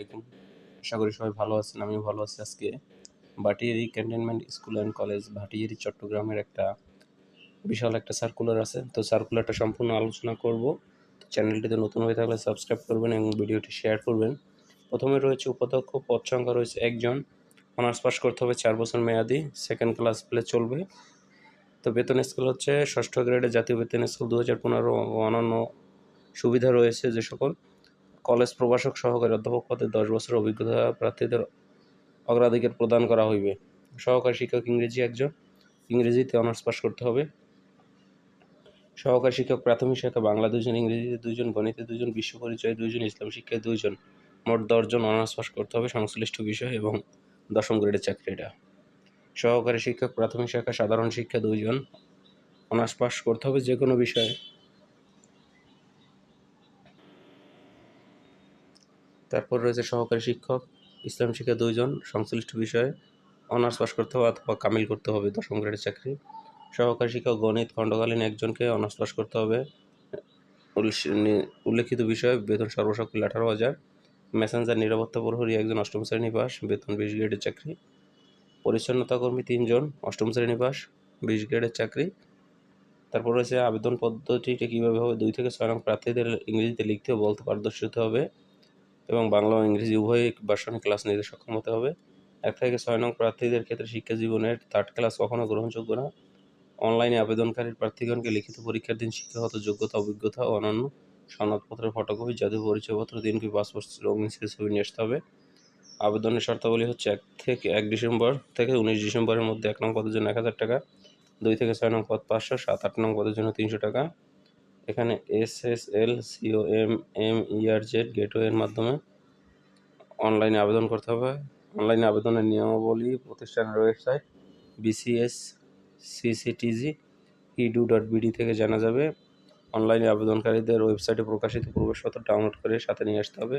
আলাইকুম আশা করি সবাই ভালো আছেন, আমিও ভালো আছি আজকে। Bhatiari cantonment school and college, Bhatiari চট্টগ্রামের একটা বিশাল একটা সার্কুলার আছে। তো সার্কুলারটা সম্পূর্ণ আলোচনা করব। চ্যানেলটিতে নতুন হয়ে থাকলে সাবস্ক্রাইব করবেন এবং ভিডিওটি শেয়ার করবেন। প্রথমে রয়েছে উপাধ্যক্ষ পদ সংখ্যা রয়েছে একজন। অনার্স পাস করতে হবে চার বছর মেয়াদি সেকেন্ড ক্লাস প্লে চলবে। তো বেতন স্কেল হচ্ছে ষষ্ঠ গ্রেডে জাতীয় বেতন স্কেল দু হাজার পনেরো অন্যান্য সুবিধা রয়েছে যে সকল। কলেজ প্রভাষক সহকারী অধ্যাপক পদে দশ বছর অভিজ্ঞতা প্রার্থীদের অগ্রাধিকার প্রদান করা হইবে। সহকারী শিক্ষক ইংরেজি একজন, ইংরেজিতে অনার্স পাস করতে হবে। সহকারী শিক্ষক প্রাথমিক শিক্ষা বাংলা দুজন ইংরেজিতে দুজন গণিতে দুজন বিশ্ব পরিচয় দুজন ইসলাম শিক্ষায় দুজন মোট দশজন অনার্স পাস করতে হবে সংশ্লিষ্ট বিষয় এবং দশম গ্রেডের চাকরিটা। সহকারী শিক্ষক প্রাথমিক শিক্ষা সাধারণ শিক্ষা দুইজন। অনার্স পাস করতে হবে যে কোনো বিষয়ে। তারপর রয়েছে সহকারী শিক্ষক, ইসলাম শিক্ষা দুইজন, সংশ্লিষ্ট বিষয়ে অনার্স পাস করতে হবে অথবা কামিল করতে হবে দশম গ্রেডের চাকরি। সহকারী শিক্ষক গণিত খণ্ডকালীন একজনকে অনার্স পাস করতে হবে। উল্লেখিত বিষয়ে, বেতন সর্বসকল আঠারো হাজার, মেসেঞ্জার নিরাপত্তা প্রহরী একজন অষ্টম শ্রেণি পাস বেতন বিশ গ্রেডের চাকরি। পরিচ্ছন্নতা কর্মী তিনজন, অষ্টম শ্রেণি পাস বিশ গ্রেডের চাকরি। তারপর রয়েছে আবেদন পদ্ধতিটা কীভাবে হবে? দুই থেকে ছয় নং প্রার্থীদের ইংরেজিতে লিখতে বলতে পারদর্শী হতে হবে। এবং বাংলা ও ইংরেজি উভয় ভার্সনে ক্লাস নিতে সক্ষম হতে হবে। এক থেকে ছয় নং প্রার্থীদের ক্ষেত্রে শিক্ষা জীবনের থার্ড ক্লাস কখনও গ্রহণযোগ্য না। অনলাইনে আবেদনকারীর প্রার্থীগণকে লিখিত পরীক্ষার দিন শিক্ষাগত যোগ্যতা, অভিজ্ঞতা ও অন্যান্য সনদপত্রের ফটোকপি, জাতীয় পরিচয়পত্র দিনকি পাসপোর্ট, রঙিন ছবি নিয়ে আসতে হবে। আবেদনের শর্তাবলী হচ্ছে এক থেকে এক ডিসেম্বর থেকে উনিশ ডিসেম্বরের মধ্যে এক নং পদের জন্য এক হাজার টাকা, দুই থেকে ছয় নং পদ পাঁচশো, সাত আট নং পদের জন্য তিনশো টাকা এখানে S S L C O M M ER Z গেটওয়ের মাধ্যমে অনলাইনে আবেদন করতে হবে। অনলাইনে আবেদনের নিয়মাবলী প্রতিষ্ঠানের website BCS CCTG edu dot BD থেকে জানা যাবে। অনলাইনে আবেদনকারীদের ওয়েবসাইটে প্রকাশিত প্রবেশপত্র ডাউনলোড করে সাথে নিয়ে আসতে হবে।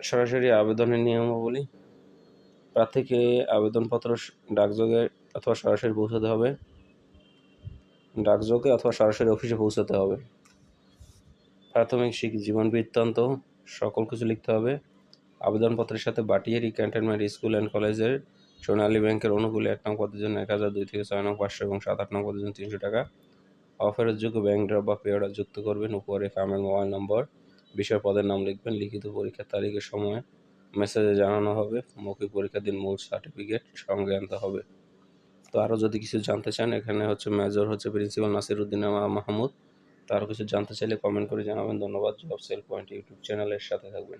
সরাসরি আবেদনের নিয়মাবলী, প্রার্থীকে আবেদনপত্র ডাকযোগে অথবা সরাসরি পৌঁছাতে হবে। ডাকযোগে অথবা সরাসরি অফিসে পৌঁছাতে হবে। প্রাথমিক জীবন বৃত্তান্ত, সকল কিছু লিখতে হবে। আবেদনপত্রের সাথে বাটিয়ারি ক্যান্টনমেন্ট স্কুল অ্যান্ড কলেজের সোনালী ব্যাংকের অনুকূলে এক নং পদের জন্য এক হাজার দুই থেকে ছয় নং পাঁচশো এবং সাত আট নং পদের জন্য তিনশো টাকা। অফারের যোগ্য ব্যাংক ড্রপ বা পে অর্ডার যুক্ত করবেন। উপরে ফার্মের মোবাইল নম্বর, বিষয় পদের নাম লিখবেন, লিখিত পরীক্ষার তারিখের সময় মেসেজে জানানো হবে, মৌখিক পরীক্ষার দিন মূল সার্টিফিকেট সঙ্গে আনতে হবে। তো আরও যদি কিছু জানতে চান, এখানে হচ্ছে মেজর হচ্ছে প্রিন্সিপাল নাসিরুদ্দিন মাহমুদ। তো আরও কিছু জানতে চাইলে কমেন্ট করে জানাবেন। ধন্যবাদ জব সেল পয়েন্ট ইউটিউব চ্যানেলের সাথে থাকবেন।